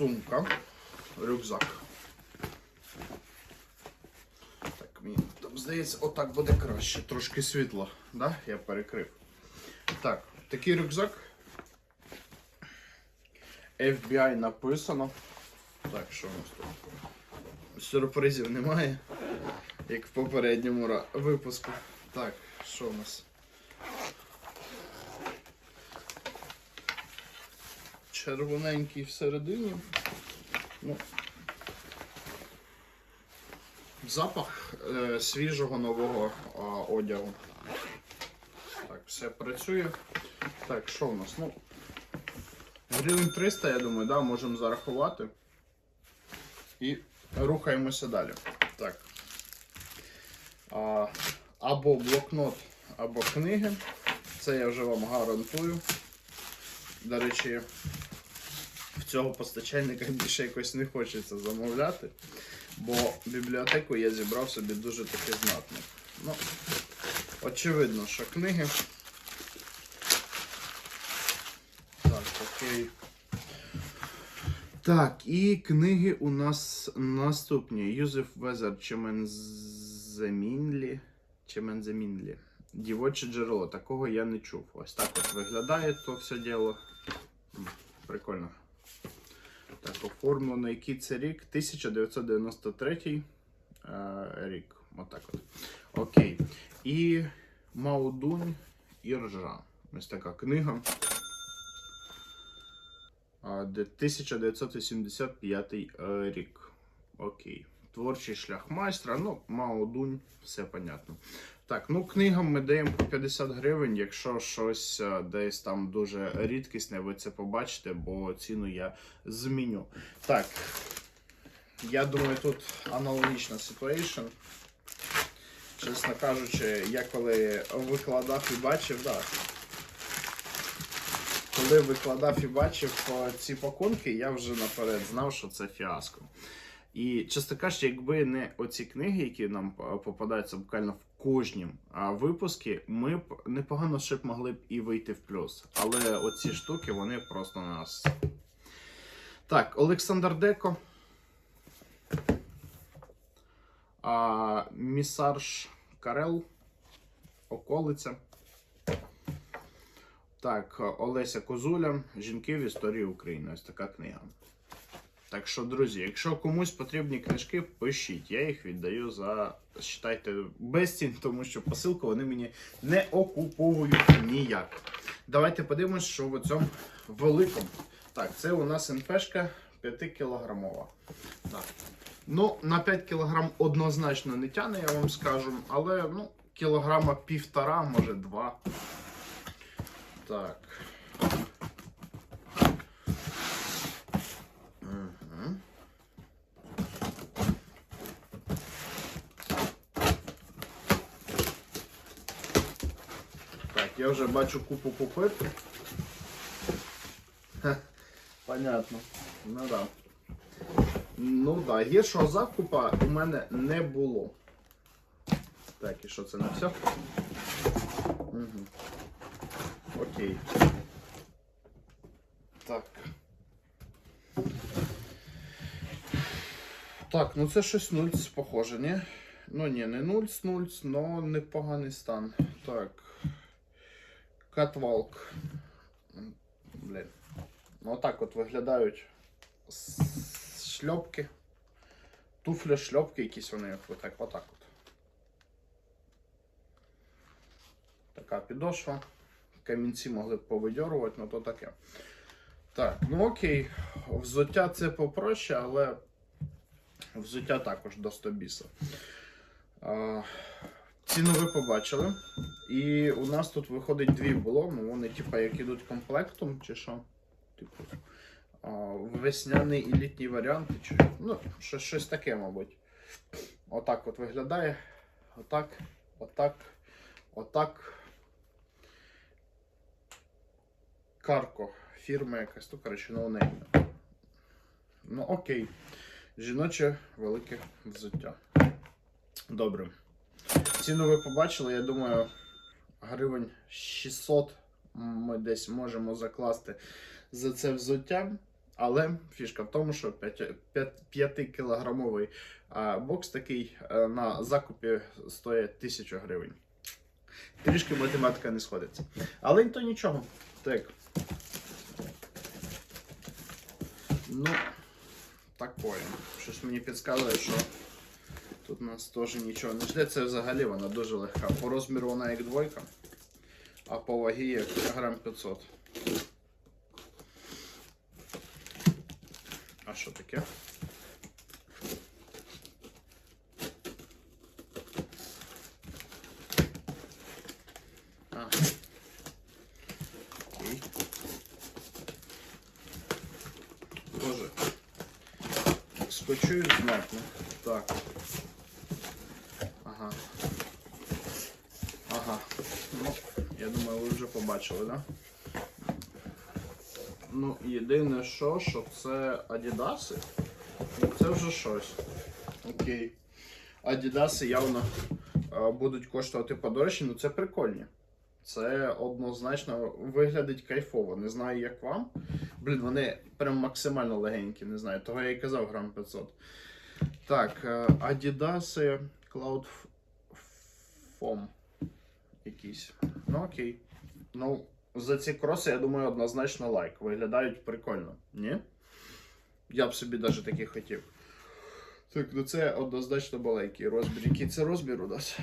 сумка, рюкзак. Так, мені там здається, отак буде краще. Трошки світло, да? Я перекрив. Так, такий рюкзак. FBI написано. Так, що у нас тут? Сюрпризів немає, як в попередньому випуску. Так, що у нас? Червоненький всередині. Ну, запах е, свіжого нового а, одягу. Так, все працює. Так, що у нас? Ну, гривень 300, я думаю, да, можемо зарахувати. І рухаємося далі. Так. А, або блокнот, або книги. Це я вже вам гарантую. До речі, в цього постачальника більше якось не хочеться замовляти, бо бібліотеку я зібрав собі дуже таки знатно. Ну, очевидно, що книги. Так, окей. Так, і книги у нас наступні. Юзеф Везер Чеменземінлі. Чеменземінлі. Дівоче джерело. Такого я не чув. Ось так от виглядає то все діло. Прикольно. Так, оформлено. Який це рік? 1993 е, рік. Отак от. Окей. І Маудунь Іржа. Ось така книга. А, 1985 е, рік. Окей. Творчий шлях майстра. Ну, Мао Дунь, все понятно. Так, ну книгам ми даємо по 50 гривень. Якщо щось е, десь там дуже рідкісне, ви це побачите, бо ціну я зміню. Так. Я думаю, тут аналогічна ситуація. Чесно кажучи, я коли викладав і бачив, так. Коли викладав і бачив е, ці пакунки, я вже наперед знав, що це фіаско. І чесно кажучи, якби не оці книги, які нам е, попадаються буквально в кожнім випуску, ми б непогано ще б могли б і вийти в плюс. Але оці штуки вони просто на нас. Так, Олександр Деко. А, Місарш Карел. Околиця. Так, Олеся Козуля. Жінки в історії України. Ось така книга. Так що, друзі, якщо комусь потрібні книжки, пишіть. Я їх віддаю за, считайте, безцінь, тому що посилку вони мені не окуповують ніяк. Давайте подивимось, що в цьому великому. Так, це у нас НПшка 5 кілограмова. Так. Ну, на 5 кілограм однозначно не тяне, я вам скажу, але ну, кілограма півтора, може два. Так. Я вже бачу купу купив. Понятно. Ну да. Ну да, гіршого закупа у мене не було. Так, і що це не все? Угу. Окей. Так. Так, ну це щось нульц похоже, ні? Ну ні, не нульц, нульц, но непоганий стан. Так. Катвалк. Блін. Ну отак от виглядають шльопки. Туфля, шльопки якісь вони отак, отак от. Така підошва. Камінці могли б повидьорувати, ну то таке. Так, ну окей. Взуття це попроще, але взуття також до 100 біса. Ціну ви побачили. І у нас тут виходить дві було. Вони, типа, як ідуть комплектом, чи що. Типу, весняний і літній варіанти, чи ну, щось, щось таке, мабуть. Отак от виглядає. Отак, отак, отак. Карко. Фірма якась, то коротше, ноунейм. Ну окей. Жіноче велике взуття. Добре. Ціну ви побачили, я думаю, гривень 600 ми десь можемо закласти за це взуття. Але фішка в тому, що 5-кілограмовий бокс такий е, на закупі стоїть 1000 гривень. Трішки математика не сходиться. Але то нічого. Так. Ну, такое. Щось мені підказує, що тут нас теж нічого не жде. Це взагалі вона дуже легка. По розміру вона як двойка, а по вагі як грам 500. А що таке? А. Окей. Боже. Знатно. Так. Ага. Ага. Ну, я думаю, ви вже побачили, да? Ну, єдине що, що це Адідаси. Ну, це вже щось. Окей. Адідаси явно е, будуть коштувати подорожче, ну це прикольні. Це однозначно виглядить кайфово. Не знаю, як вам. Блін, вони прям максимально легенькі, не знаю. Того я і казав грам 500. Так, е, Адідаси Cloud Foam. Якісь. Ну окей. Ну, за ці кроси, я думаю, однозначно лайк. Виглядають прикольно. Ні? Я б собі навіть такі хотів. Так, ну це однозначно маленький розмір. Який це розмір у нас?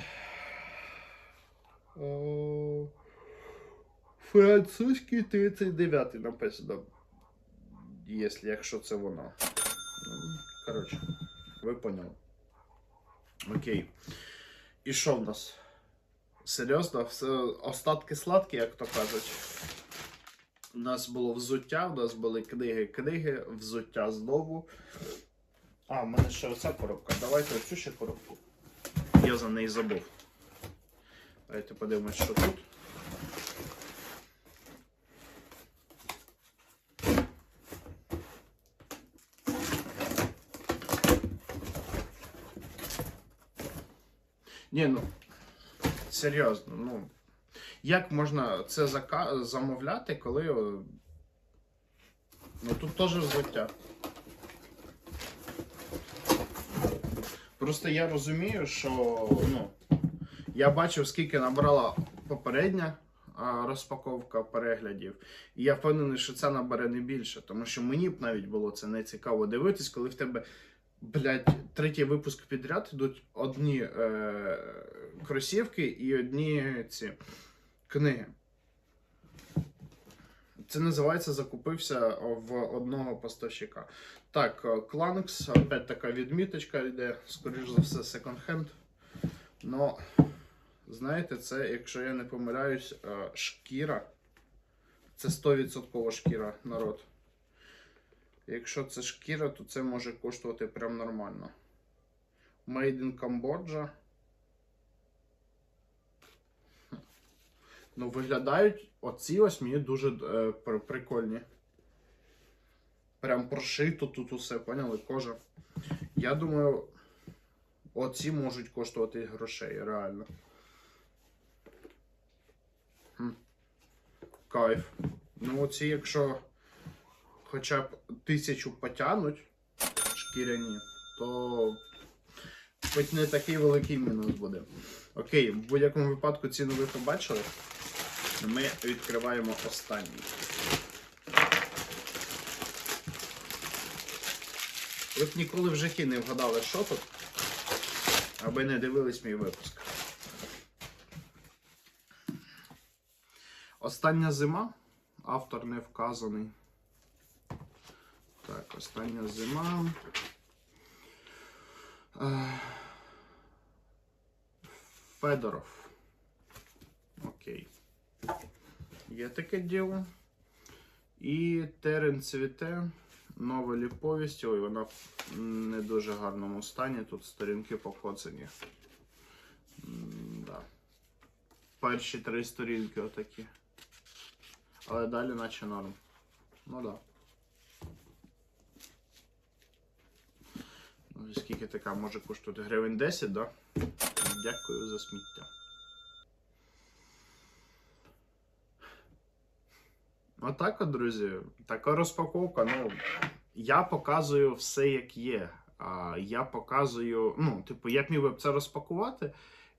Французький 39 написано. Якщо, якщо це воно. Коротше, ви поняли. Окей. І що в нас? Серйозно, все остатки сладкі, як то кажуть. У нас було взуття, у нас були книги, книги, взуття знову. А, в мене ще оця коробка. Давайте оцю ще коробку. Я за неї забув. Давайте подивимось, що тут. Ні, ну серйозно, ну. Як можна це зака... замовляти, коли. Ну тут теж взуття. Просто я розумію, що ну, я бачив, скільки набрала попередня розпаковка переглядів, і я впевнений, що це набере не більше, тому що мені б навіть було це не цікаво дивитись, коли в тебе, блядь, третій випуск підряд йдуть одні е, кросівки і одні ці книги. Це називається закупився в одного поставщика. Так, е, Кланкс, опять така відміточка йде, скоріш за все, секонд-хенд. Но, знаєте, це, якщо я не помиляюсь, е, шкіра. Це 100% шкіра, народ. Якщо це шкіра, то це може коштувати прям нормально. Made in Cambodia. Ну, виглядають оці ось мені дуже е, прикольні. Прям прошито тут усе, поняли? Кожа. Я думаю, оці можуть коштувати грошей, реально. Хм. Кайф. Ну, оці, якщо хоча б тисячу потягнуть шкіряні, то хоч не такий великий мінус буде. Окей, в будь-якому випадку ціну ви побачили. Ми відкриваємо останній. Ви б ніколи в житті не вгадали, що тут, аби не дивились мій випуск. Остання зима. Автор не вказаний. Так, остання зима. Е, Федоров. Окей. Є таке діло. І терен цвіте. Новелі повісті. Ой, вона в не дуже гарному стані. Тут сторінки покоцані. Да. Перші три сторінки отакі. Але далі наче норм. Ну да. Ну, і скільки така може коштувати? Гривень 10, да? Дякую за сміття. Отак, от, друзі, така розпаковка. Ну, я показую все, як є. А, я показую, ну, типу, я міг би це розпакувати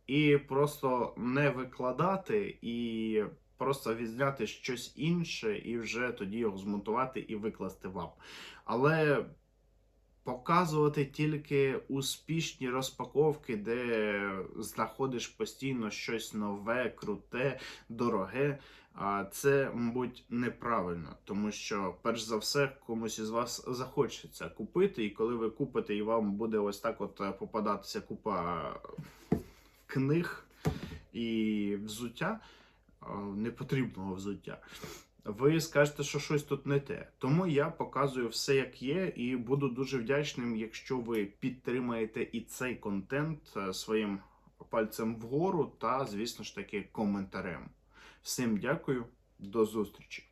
і просто не викладати, і просто відзняти щось інше, і вже тоді його змонтувати і викласти вам. Але показувати тільки успішні розпаковки, де знаходиш постійно щось нове, круте, дороге. А це, мабуть, неправильно, тому що, перш за все, комусь із вас захочеться купити, і коли ви купите, і вам буде ось так от е, попадатися купа книг і взуття, непотрібного взуття. Ви скажете, що щось тут не те. Тому я показую все, як є, і буду дуже вдячним, якщо ви підтримаєте і цей контент е, своїм пальцем вгору та, звісно ж таки, коментарем. Всім дякую, до зустрічі!